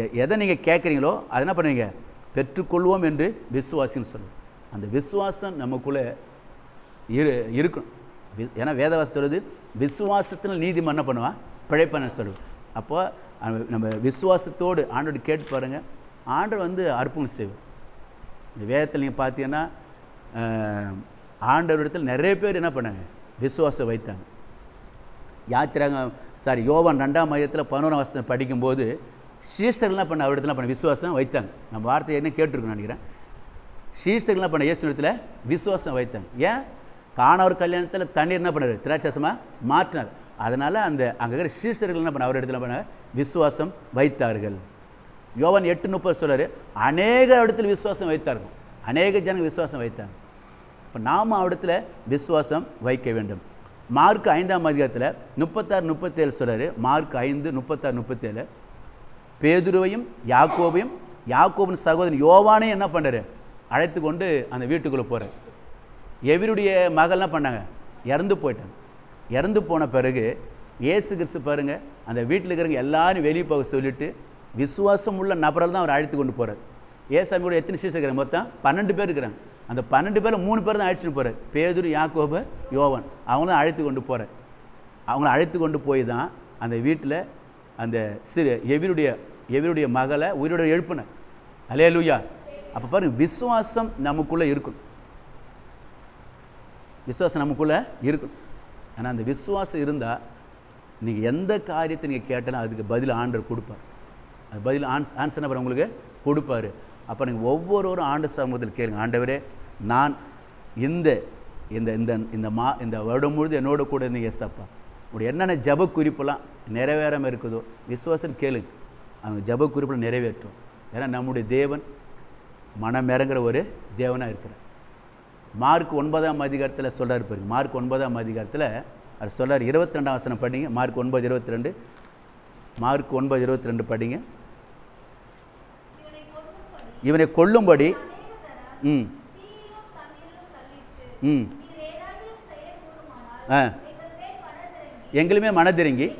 எ- எதை நீங்கள் கேட்குறீங்களோ அதை என்ன பண்ணுவீங்க? பெற்றுக்கொள்வோம் என்று விசுவாசின்னு சொல்லு அந்த விசுவாசம் நமக்குள்ளே இரு இருக்கணும். ஏன்னா வேதவாசம் சொல்லுது விசுவாசத்தில் நீதிமன்றம் என்ன பண்ணுவான்? பிழைப்பான சொல்லுவோம் அப்போது நம்ம விசுவாசத்தோடு ஆண்டோடு கேட்டு பாருங்கள் ஆண்டவர் வந்து அற்புதம் செய்வார். இந்த வேதத்தில் நீங்கள் பார்த்தீங்கன்னா ஆண்டவரிடத்தில் நிறைய பேர் என்ன பண்ணாங்க? விசுவாசம் வைத்தாங்க. யாத்திராங்க சாரி யோவான் ரெண்டாம் மையத்தில் பதினோராம் வருஷத்தில் படிக்கும்போது சீசர்கள் என்ன பண்ண அவரிடத்துல பண்ண? விசுவாசம் வைத்தாங்க. நம்ம வார்த்தையை என்ன கேட்டிருக்கோம் நினைக்கிறேன். சீசர்கள் என்ன பண்ண இயேசுடத்தில் விசுவாசம் வைத்தாங்க. ஏன்? காணவர் கல்யாணத்தில் தண்ணீர் என்ன பண்ணார்? திராட்சசமாக மாற்றினார். அதனால் அந்த அங்கே இருக்கிற சீசர்கள் என்ன பண்ண அவர் இடத்துல பண்ண விசுவாசம் வைத்தார்கள். யோவன் எட்டு முப்பது சொல்றாரு அநேக இடத்துல விசுவாசம் வைத்தார்கள். அநேக ஜனங்க விசுவாசம் வைத்தாங்க. இப்போ நாம் அவடத்தில் விசுவாசம் வைக்க வேண்டும். மார்க் ஐந்தாம் அதிகாரத்தில் முப்பத்தாறு முப்பத்தேழு சொல்றாரு. மார்க் ஐந்து முப்பத்தாறு முப்பத்தேழு. பேதுருவையும் யாக்கோவையும் யாக்கோபின் சகோதரன் யோவானையும் என்ன பண்ணாரு அழைத்து கொண்டு அந்த வீட்டுக்குள்ளே போகிறார் எவருடைய மகள் என்ன பண்ணாங்க? இறந்து போயிட்டாங்க. இறந்து போன பிறகு இயேசு கிறிஸ்து பாருங்கள் அந்த வீட்டில் இருக்கிறவங்க எல்லாரும் வெளியே போக சொல்லிட்டு விசுவாசம் உள்ள நபரால் தான் அவர் அழைத்து கொண்டு போகிறார் ஏசாமி கூட எத்தனை சீசர் இருக்கிறாங்க? மொத்தம் பன்னெண்டு பேர் இருக்கிறாங்க. அந்த பன்னெண்டு பேரில் மூணு பேர் தான் அழைச்சிட்டு போகிறார் பேதுரு யாக்கோபு யோவன். அவங்க தான் அழைத்து கொண்டு போகிறார் அவங்கள அழைத்து கொண்டு போய் தான் அந்த வீட்டில் அந்த சிறு எவிருடைய எவிருடைய மகளை உயிரோட எழுப்பினார். அலே லூயா அப்போ பாருங்க விசுவாசம் நமக்குள்ளே இருக்கணும். விசுவாசம் நமக்குள்ளே இருக்கணும். ஆனால் அந்த விசுவாசம் இருந்தால் நீங்கள் எந்த காரியத்தை நீங்கள் கேட்டாலும் அதுக்கு பதில் ஆண்டவர் கொடுப்பார். அது பதில் ஆன்ஸ் ஆன்சர் நம்பர் உங்களுக்கு கொடுப்பாரு. அப்போ நீங்கள் ஒவ்வொருவரும் ஆண்டு சமூகத்தில் கேளுங்க. ஆண்டவரே நான் இந்த இந்த இந்த இந்த மா இந்த வருடம் முழுது என்னோட கூட இருந்தீங்க எஸ் உங்களுடைய உடைய என்னென்ன ஜப குறிப்பெல்லாம் நிறைவேறாமல் இருக்குதோ விசுவாசம் கேளுங்க. அவங்க ஜப குறிப்பெல்லாம் நிறைவேற்றும். ஏன்னா நம்முடைய தேவன் மனம் இறங்குற ஒரு தேவனாக இருக்கிறார். மார்க் ஒன்பதாம் அதிகாரத்தில் சொல்கிறார் பாருங்க. மார்க் ஒன்பதாம் அதிகாரத்தில் அவர் சொல்றார் இருபத்தி ரெண்டாம் வசனம் படிங்க. மார்க் ஒன்பது இருபத்தி ரெண்டு மார்க் ஒன்பது இருபத்தி ரெண்டு படிங்க. இவனை கொல்லும்படி ம். ம். ஆ. எங்களுமே மனதிறங்கி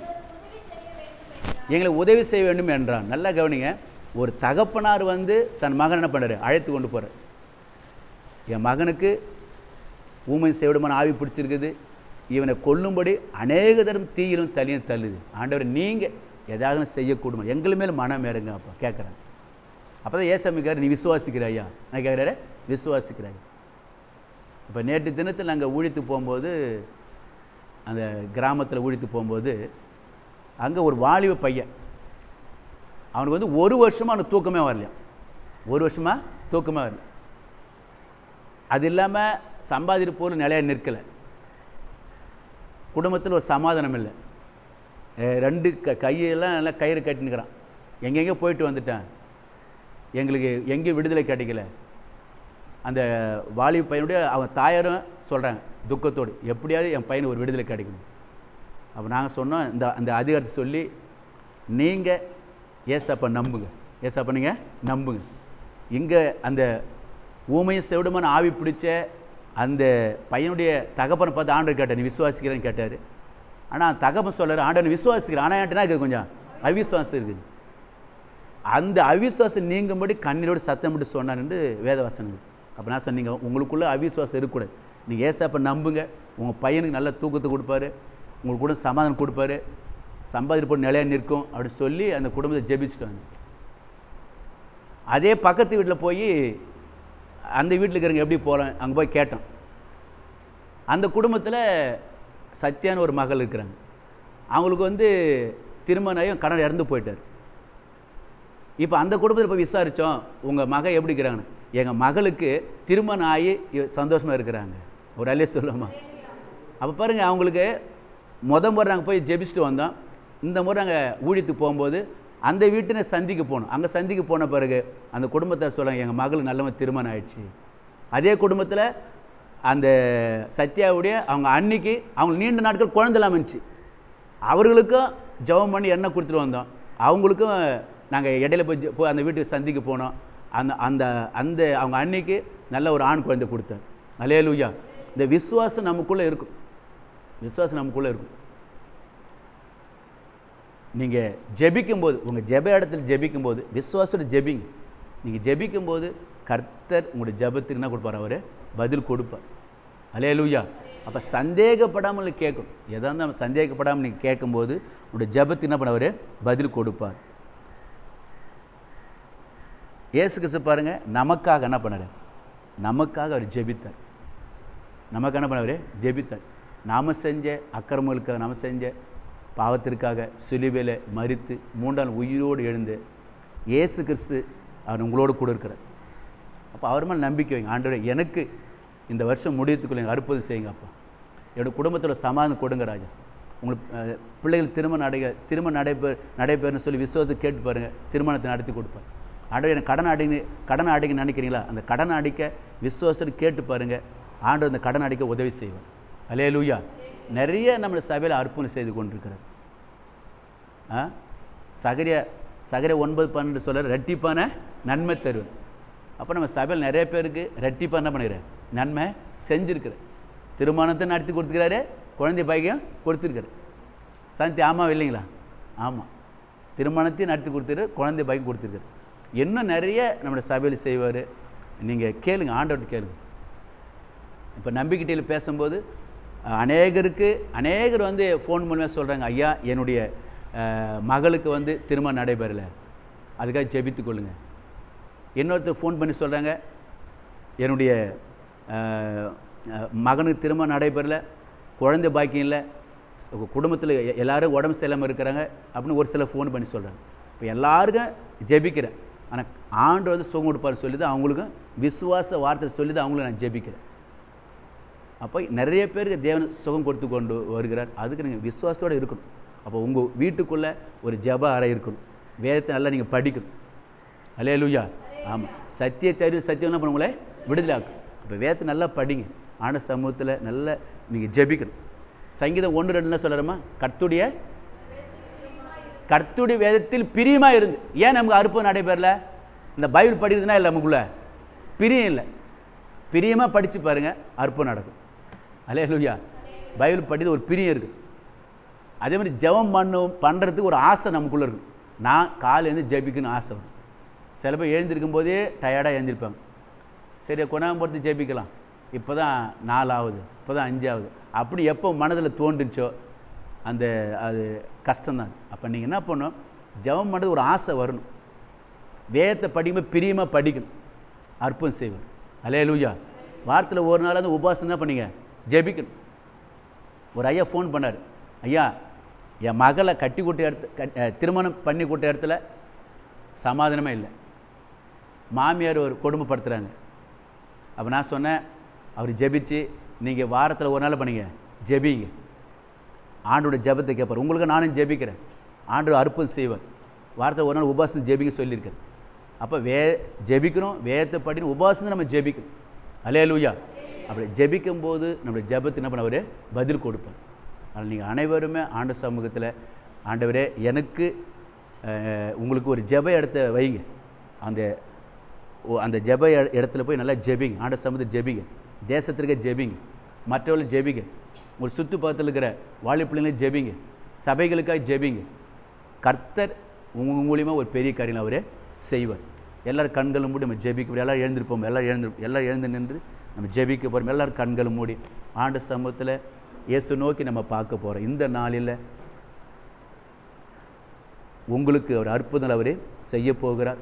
எங்களை உதவி செய்ய வேண்டும் என்றான். நல்லா கவனிங்க. ஒரு தகப்பனார் வந்து தன் மகன் என்ன பண்ணுறாரு? அழைத்து கொண்டு போகிறார் என் மகனுக்கு ஊமை சேவிடமான ஆவி பிடிச்சிருக்குது. இவனை கொல்லும்படி அநேக தரம் தீயிலும் தலியும் தள்ளுது. ஆண்டவர் நீங்கள் ஏதாவது செய்யக்கூடும்? எங்கள் மேல் மனம் ஏறுங்க அப்போ கேட்குறேன். அப்போ தான் ஏசாமிக்கார் நீ விசுவாசிக்கிறாயா? நான் கேட்குறாரு விசுவாசிக்கிறாய். இப்போ நேற்று தினத்தில் நாங்கள் ஊழித்து போகும்போது அந்த கிராமத்தில் ஊழித்து போகும்போது அங்கே ஒரு வாலிப பையன் அவனுக்கு வந்து ஒரு வருஷமாக அவனுக்கு தூக்கமே வரலையாம். ஒரு வருஷமாக தூக்கமே வரல. அது இல்லாமல் சம்பாதிப்பு போல நிலையா நிற்கலை. குடும்பத்தில் ஒரு சமாதானம் இல்லை. ரெண்டு க கையெல்லாம் நல்லா கயிறு கட்டினுக்கிறான் எங்கெங்கே போயிட்டு வந்துட்டேன். எங்களுக்கு எங்கேயும் விடுதலை கிடைக்கல. அந்த வாலிப பையனுடைய அவங்க தாயாரும் சொல்கிறாங்க துக்கத்தோடு எப்படியாவது என் பையனுக்கு ஒரு விடுதலை கிடைக்கணும். அப்போ நாங்கள் சொன்னோம் இந்த அந்த அதிகாரத்தை சொல்லி நீங்கள் ஏசப்பா நம்புங்க. ஏசப்பா நீங்கள் நம்புங்க. இங்கே அந்த ஊமையும் செவிடுமான ஆவி பிடிச்ச அந்த பையனுடைய தகப்பனை பார்த்து ஆண்டர் கேட்டார் நீ விசுவாசிக்கிறேன்னு கேட்டார். ஆனால் தகப்பன் சொல்கிறார் ஆண்டவர் விசுவாசிக்கிறேன் ஆனால் ஏன்ட்டுனா இருக்குது கொஞ்சம்? அவிசுவாசம் இருக்குது. அந்த அவிசுவாசம் நீங்கும்படி கண்ணிலோடு சத்தம் விட்டு சொன்னார் என்று அப்போ நான் சொன்னீங்க உங்களுக்குள்ளே அவிசுவாசம் இருக்கக்கூடாது. நீங்கள் ஏசப்ப நம்புங்க. உங்கள் பையனுக்கு நல்ல தூக்கத்தை கொடுப்பாரு. உங்களுக்கு கூட சமாதானம் கொடுப்பாரு. சம்பாதிப்பு நிலையாக நிற்கும். அப்படின்னு சொல்லி அந்த குடும்பத்தை ஜெபிச்சுட்டாங்க அதே பக்கத்து வீட்டில் போய் அந்த வீட்டில் இருக்கிறவங்க எப்படி போகலாம் அங்கே போய் கேட்டோம் அந்த குடும்பத்தில் சத்யான்னு ஒரு மகள் இருக்கிறாங்க. அவங்களுக்கு வந்து திருமணம் கடன் இறந்து போயிட்டார். இப்போ அந்த குடும்பத்தில் போய் விசாரித்தோம் உங்கள் மகள் எப்படி இருக்கிறாங்கன்னு. எங்கள் மகளுக்கு திருமணம் ஆகி சந்தோஷமாக இருக்கிறாங்க. ஒரு அல்லே சொல்லுமா அப்போ பாருங்கள் அவங்களுக்கு முத முறை நாங்கள் போய் ஜெபிச்சுட்டு வந்தோம். இந்த முறை நாங்கள் ஊழியத்துக்கு போகும்போது அந்த வீட்டினை சந்திக்க போனோம் அங்கே சந்திக்க போன பிறகு அந்த குடும்பத்தை சொல்கிறாங்க எங்கள் மகளுக்கு நல்லவன் திருமணம் ஆயிடுச்சு. அதே குடும்பத்தில் அந்த சத்யாவுடைய அவங்க அன்னைக்கு அவங்க நீண்ட நாட்கள் குழந்தை இல்லாம இருந்துச்சு. அவர்களுக்கும் ஜெபம் பண்ணி எண்ணெய் கொடுத்துட்டு வந்தோம். அவங்களுக்கும் நாங்கள் இடையில போய் போய் அந்த வீட்டுக்கு சந்திக்க போனோம். அந்த அந்த அந்த அவங்க அன்னைக்கு நல்ல ஒரு ஆண் குழந்தை கொடுத்தேன். அலேலூயா இந்த விசுவாசம் நமக்குள்ளே இருக்கும். விசுவாசம் நமக்குள்ளே இருக்கும். நீங்கள் ஜெபிக்கும்போது உங்கள் ஜெப இடத்துல ஜெபிக்கும்போது விசுவாசோட ஜெபிங் நீங்கள் ஜெபிக்கும்போது கர்த்தர் உங்களுடைய ஜெபத்துக்கு என்ன கொடுப்பார் அவர்? பதில் கொடுப்பார். அலே லூயா அப்போ சந்தேகப்படாமல் கேட்கணும். எதாக இருந்தாலும் சந்தேகப்படாமல் நீங்கள் கேட்கும்போது உங்களுடைய ஜெபத்துக்கு என்ன பண்ணவர்? பதில் கொடுப்பார். இயேசு கிறிஸ்து பாருங்க நமக்காக என்ன பண்ணார்? நமக்காக அவர் ஜெபித்தார். நமக்கு என்ன பண்ணவர் ஜெபித்தார். நாம செஞ்ச அக்கிரமங்களுக்காக நாம் செஞ்ச பாவத்திற்காக சிலுவையில் மறித்து மூன்றாம் உயிரோடு எழுந்து இயேசு கிறிஸ்து அவர் உங்களோடு கூட இருக்கிறார். அப்போ அவர் மேலே நம்பிக்கை வைங்க. ஆண்டவரே எனக்கு இந்த வருஷம் முடியத்துக்குள்ள எனக்கு அற்புதம் செய்யுங்க அப்பா. என்னோடய குடும்பத்தோட சமாதானம் கொடுங்க ராஜா. உங்களுக்கு பிள்ளைகள் திருமணம் நடை திருமணம் நடைபெற நடைபெறுன்னு சொல்லி விசுவாசத்தை கேட்டு பாருங்கள் திருமணத்தை நடத்தி கொடுப்பார் ஆண்டவர் எனக்கு கடன் அடைங்க கடன் அடைங்க நினைக்கிறீங்களா? அந்த கடன் அடிக்க விசுவாசத்தை கேட்டு பாருங்கள் ஆண்டவர் அந்த கடன் அடிக்க உதவி செய்வார். அலே லூயா நிறைய நம்மளை சபையில் அற்புதம் செய்து கொண்டிருக்கிறார். ஆ? சகரிய சகரிய ஒன்பது பன்னெண்டு சொல்கிற ரெட்டிப்பான நன்மை தருவேன். அப்போ நம்ம சபையில் நிறைய பேருக்கு ரெட்டிப்பாக என்ன பண்ணிக்கிறேன் நன்மை செஞ்சுருக்கிறேன் திருமணத்தை நடத்தி கொடுத்துக்கிறாரு குழந்தை பாக்கியம் கொடுத்துருக்காரு சாந்தி ஆமாம் இல்லைங்களா? ஆமாம் திருமணத்தையும் நடத்தி கொடுத்துரு குழந்தை பாக்கியம் கொடுத்துருக்காரு இன்னும் நிறைய நம்மளோட சபையில் செய்வார்? நீங்கள் கேளுங்க ஆண்டவர்கிட்ட கேளுங்க. இப்போ நம்பிக்கிட்டையில் பேசும்போது அநேகருக்கு அநேகர் வந்து ஃபோன் மூலமாக சொல்கிறாங்க ஐயா என்னுடைய மகளுக்கு வந்து திருமணம் நடைபெறலை. அதுக்காக ஜெபித்து கொள்ளுங்க. இன்னொருத்தர் ஃபோன் பண்ணி சொல்கிறாங்க என்னுடைய மகனுக்கு திருமணம் நடைபெறலை குழந்தை பாக்கியம் இல்லை குடும்பத்தில் எல்லாரும் உடம்பு சரியில்லாமல் இருக்கிறாங்க அப்படின்னு ஒரு சிலர் ஃபோன் பண்ணி சொல்கிறாங்க இப்போ எல்லாருக்கும் ஜெபிக்கிறேன். ஆனால் ஆண்டு வந்து சுகம் கொடுப்பாரு சொல்லி தான் அவங்களுக்கும் விசுவாச வார்த்தை சொல்லி தான் அவங்களும் நான் ஜெபிக்கிறேன். அப்போ நிறைய பேருக்கு தேவன் சுகம் கொடுத்து கொண்டு வருகிறார். அதுக்கு நீங்கள் விசுவாசத்தோடு இருக்கணும். அப்போ உங்கள் வீட்டுக்குள்ளே ஒரு ஜெப அறை இருக்கணும். வேதத்தை நல்லா நீங்கள் படிக்கணும். அலே லூயா ஆமாம் சத்திய அறிவு சத்தியம் என்ன பண்ண உங்களை விடுதலை அப்போ வேதத்தை நல்லா படிங்க. ஆன சமூகத்தில் நல்லா நீங்கள் ஜெபிக்கணும். சங்கீதம் ஒன்று ரெண்டு என்ன சொல்கிறோமா கர்த்துடைய கர்த்துடைய வேதத்தில் பிரியமாக இருந்து ஏன் நமக்கு அற்புதம் நடைபெறல? இந்த பைபிள் படிக்கிறதுனா இல்லை நமக்குள்ள. பிரியம் இல்லை. பிரியமாக படித்து பாருங்கள் அற்புதம் நடக்கும். அலே லூயா பைபிள் படித்து ஒரு பிரியம் இருக்குது அதே மாதிரி ஜெபம் பண்ணும் பண்ணுறதுக்கு ஒரு ஆசை நமக்குள்ளே இருக்கும் நான் காலேருந்து ஜெபிக்கணும்னு ஆசை வரும் சில பேர் எழுந்திருக்கும் போதே டயர்டாக எழுந்திருப்பாங்க. சரி கொண்டாந்து பொறுத்து ஜெபிக்கலாம். இப்போ தான் நாலாவது இப்போ தான் அஞ்சாவது. அப்படி எப்போ மனதில் தோன்றுச்சோ அந்த அது கஷ்டம்தான். அப்போ நீங்கள் என்ன பண்ணணும்? ஜெபம் பண்ணுறது ஒரு ஆசை வரணும். வேதத்தை படிக்கும்போது பிரியமாக படிக்கணும். அற்புதம் செய்வார் அலே லூயா வாரத்தில் ஒரு நாள் அந்த உபவாசம் தான் பண்ணீங்க? ஜெபிக்கணும். ஒரு ஐயா ஃபோன் பண்ணார். ஐயா என் மகளை கட்டி கூட்ட இடத்து கட்- திருமணம் பண்ணி கூட்ட இடத்துல சமாதானமே இல்லை. மாமியார் ஒரு கொடுமைப்படுத்துகிறாங்க அப்போ நான் சொன்னேன் அவர் ஜெபிச்சு நீங்கள் வாரத்தில் ஒரு நாள் பண்ணுங்க ஜெபிங்க. ஆண்டோட ஜெபத்தை கேட்பார் உங்களுக்கு நானும் ஜெபிக்கிறேன். ஆண்டோட அற்புதம் செய்வார். வாரத்தில் ஒரு நாள் உபாசனம் ஜெபிக்க சொல்லியிருக்கேன் அப்போ வே ஜெபிக்கணும் வேதத்தை படின்னு உபாசனம் நம்ம ஜெபிக்கணும். அலே லூயா அப்படி ஜெபிக்கும்போது நம்மளுடைய ஜெபத்தை என்ன பண்ண பதில் கொடுப்பார். அதனால் நீங்கள் அனைவருமே ஆண்ட சமூகத்தில் ஆண்டவரே எனக்கு உங்களுக்கு ஒரு ஜெப இடத்த வைங்க. அந்த ஓ அந்த ஜெப இடத்துல போய் நல்லா ஜெபிங்க. ஆண்ட சமூகத்தை ஜெபிங்க. தேசத்திற்கு ஜெபிங்க. மற்றவர்கள் ஜெபிங்க. ஒரு சுற்று பக்கத்தில் இருக்கிற வாலி ஜெபிங்க. சபைகளுக்காக ஜெபிங்க. கர்த்தர் உங்கள் மூலியமாக ஒரு பெரிய காரியம் அவரே செய்வார். எல்லோரும் கண்களும் மூடி நம்ம ஜெபிக்க எல்லாம் எழுந்திருப்போம். எல்லாம் எழுந்து எல்லாம் எழுந்து நின்று நம்ம ஜெபிக்க போகிறோம் எல்லோரும் கண்களும் மூடி. ஆண்டு சமூகத்தில் இயேசு நோக்கி நம்ம பார்க்க போகிறோம் இந்த நாளில் உங்களுக்கு அவர் அற்புதம் அவர் செய்ய போகிறார்.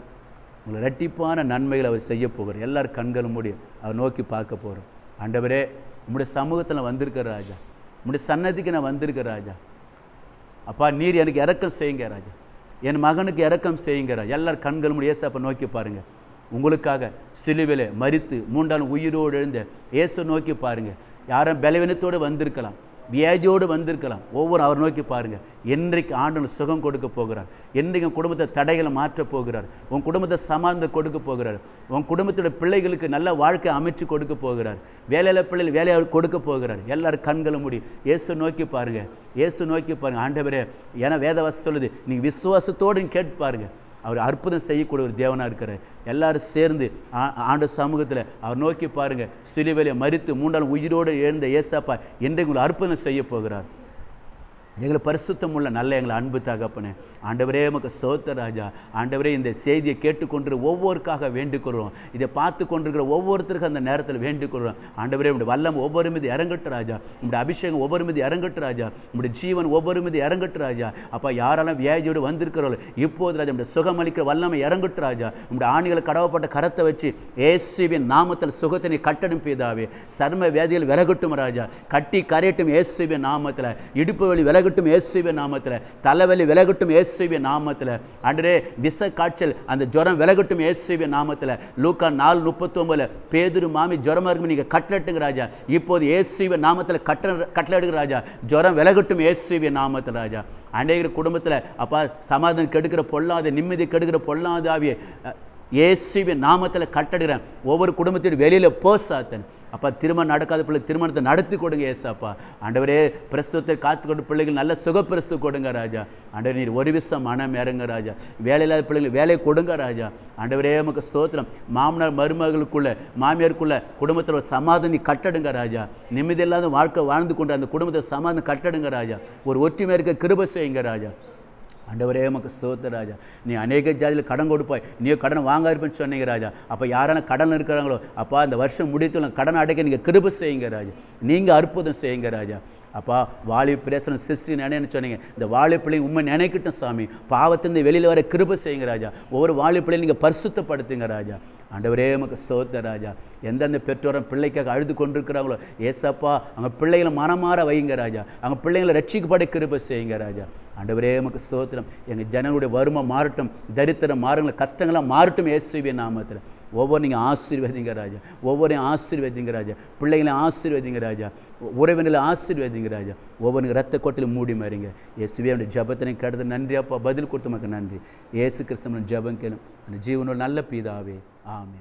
உங்களை ரெட்டிப்பான நன்மைகள் அவர் செய்ய போகிறார். எல்லார் கண்களும் மூடி அவர் நோக்கி பார்க்க போகிறோம் ஆண்டவரே உம்முடைய சமூகத்தில் நான் வந்திருக்கிற ராஜா. உம்முடைய சன்னதிக்கு நான் வந்திருக்கிற ராஜா. அப்பா நீர் எனக்கு இறக்கம் செய்யுங்க ராஜா. என் மகனுக்கு இறக்கம் செய்யுங்க ராஜா. கண்களும் கண்கள் மூடி ஏசப்ப நோக்கி பாருங்கள் உங்களுக்காக சிலுவிலே மறித்து மூன்றாலும் உயிரோடு எழுந்த இயேசு நோக்கி பாருங்கள் யாரும் பலவீனத்தோடு வந்திருக்கலாம். வியாதியோடு வந்திருக்கலாம். ஒவ்வொரு அவர் நோக்கி பாருங்கள் என்றைக்கு ஆண்டு சுகம் கொடுக்க போகிறார். என்றைக்கு உன் குடும்பத்தை தடைகளை மாற்றப் போகிறார். உன் குடும்பத்தை சமாதானம் கொடுக்க போகிறார். உன் குடும்பத்தோட பிள்ளைகளுக்கு நல்ல வாழ்க்கை அமைச்சு கொடுக்க போகிறார். வேலையில் பிள்ளைகள் வேலையை கொடுக்க போகிறார். எல்லாரும் கண்களை முடி இயேசு நோக்கி பாருங்கள் இயேசு நோக்கி பாருங்கள் ஆண்டவரே ஏன்னா வேதவாசம் சொல்லுது. நீங்கள் விசுவாசத்தோடு கேட்டு பாருங்கள் அவர் அற்புதம் செய்யக்கூடிய ஒரு தேவனாக இருக்கிறார் எல்லாரும் சேர்ந்து ஆ- ஆண்டு சமூகத்தில் அவர் நோக்கி பாருங்க. சிலுவையில மறித்து மூன்றால் உயிரோடு எழுந்த ஏசாப்பா இன்றைக்கு உங்களை அற்புதம் செய்ய போகிறார். எங்களை பரிசுத்தம் உள்ள நல்ல எங்களை அன்பு தகப்பனே. ஆண்டவரே நமக்கு சோத்த ராஜா. ஆண்டவரே இந்த செய்தியை கேட்டுக்கொண்டு ஒவ்வொருக்காக வேண்டிக்கொள்வோம் இதை பார்த்து கொண்டிருக்கிற ஒவ்வொருத்தருக்கும் அந்த நேரத்தில் வேண்டிக்கொள்வோம் ஆண்டவரே உடைய வல்லம் ஒவ்வொரு மீது இறங்கட்டு ராஜா. உங்களுடைய அபிஷேகம் ஒவ்வொரு மீது இறங்கட்டு ராஜா. உங்களுடைய ஜீவன் ஒவ்வொரு மீது இறங்கட்டு ராஜா. அப்பா யாரெல்லாம் வியாதியோடு வந்திருக்கிறோம் இப்போது ராஜா உடைய சுகமளிக்கிற வல்லமை இறங்கட்டு ராஜா. உங்களுடைய ஆணிகளை கடவப்பட்ட கரத்தை வச்சு ஏசுவின் நாமத்தில் சுகத்தினை கட்டணும் பிதாவே. சர்ம வியாதிகள் விலகட்டும் ராஜா. கட்டி கரையட்டும் ஏசுவின் நாமத்தில். இடுப்பு வழி விலக விலகட்டும் இயேசுவின் நாமத்தில். தலைவலி விலகட்டும் இயேசுவிய நாமத்தில். அன்றே விச காய்ச்சல் அந்த ஜுரம் விலகட்டும் இயேசுவிய நாமத்தில். லூக்கா நாலு முப்பத்தொம்பதுல பேதுரு மாமி ஜுரமாக இருக்கும் நீங்கள் கட்டளட்டுங்க ராஜா. இப்போது இயேசுவின் நாமத்தில் கட்ட கட்டளடுங்க ராஜா. ஜுரம் விலகட்டும் இயேசுவிய நாமத்தில் ராஜா. அநேகர் குடும்பத்தில் அப்பா சமாதானம் கெடுக்கிற பொல்லாத நிம்மதி கெடுக்கிற பொல்லாதாவிய இயேசுவின் நாமத்தில் கட்டடுகிறேன். ஒவ்வொரு குடும்பத்தையும் வெளியில் போ சாத்தன் அப்பா திருமணம் நடக்காத பிள்ளை திருமணத்தை நடத்தி கொடுங்க ஏசாப்பா ஆண்டவரே பிரசவத்தை காத்து கொண்டு பிள்ளைகள் நல்ல சுகப்பிரஸ்து கொடுங்க ராஜா. ஆண்டவர் நீர் ஒரு விஷம் மனம் இறங்க ராஜா. வேலை இல்லாத பிள்ளைகள் வேலையை கொடுங்க ராஜா. ஆண்டவரே நமக்கு ஸ்தோத்திரம். மாமனார் மருமகளுக்குள்ள மாமியாருக்குள்ள குடும்பத்தில் ஒரு சமாதானி கட்டடுங்க ராஜா. நிம்மதி இல்லாத வாழ்க்கை வாழ்ந்து கொண்டு அந்த குடும்பத்தை சமாதானம் கட்டடுங்க ராஜா. ஒரு ஒற்றுமை இருக்க கிருப செய்யுங்க ராஜா. ஆண்டவரே நமக்கு சோத்த ராஜா. நீ அநேக ஜாதியில் கடன் கொடுப்பாய். நீ கடன் வாங்க இருப்பேன்னு சொன்னீங்க ராஜா. அப்போ யாரான கடன் இருக்கிறாங்களோ அப்பா இந்த வருஷம் முடித்து கடன் அடைக்க நீங்கள் கிருப செய்யுங்க ராஜா. நீங்கள் அற்புதம் செய்யுங்க ராஜா. அப்பா வாலி பிரேசனம் சிஸ்டி நினைன்னு சொன்னீங்க. இந்த வாலி பிள்ளைங்க உண்மை நினைக்கட்டும் சாமி. பாவத்திலிருந்து வெளியில் வர கிருப செய்யுங்க ராஜா. ஒவ்வொரு வாலி பிள்ளையும் நீங்கள் பரிசுத்தப்படுத்துங்க ராஜா. ஆண்டவரே நமக்கு சோத்த ராஜா. எந்தெந்த பெற்றோரும் பிள்ளைக்காக அழுது கொண்டிருக்கிறாங்களோ ஏசப்பா அவங்க பிள்ளைகளை மனமாற வைங்க ராஜா. அவங்க பிள்ளைங்களை ரட்சிக்கப்பட கிருபை செய்யுங்க ராஜா. ஆண்டவரே நமக்கு ஸ்தோத்திரம். எங்கள் ஜனங்களுடைய வறுமை மாறட்டும் தரித்திரம் மாறுங்கள் கஷ்டங்களாக மாறட்டும் இயேசுவிய நாமத்தில். ஒவ்வொரு நீங்கள் ஆசீர்வதிங்க ராஜா. ஒவ்வொரையும் ஆசீர்வதிங்க ராஜா. பிள்ளைங்களையும் ஆசீர்வதிங்க ராஜா. உறவினர்களை ஆசீர்வதிங்க ராஜா. ஒவ்வொரு ரத்த கொட்டிலும் மூடி மாறிங்க. இயேசுவே அவனுடைய ஜபத்தினை கேட்டது நன்றி அப்பா. பதில் கொடுத்து மக்கள் நன்றி. இயேசு கிறிஸ்தவன் ஜபம் கேளும். அந்த ஜீவனோட நல்ல பீதாவே. ஆமே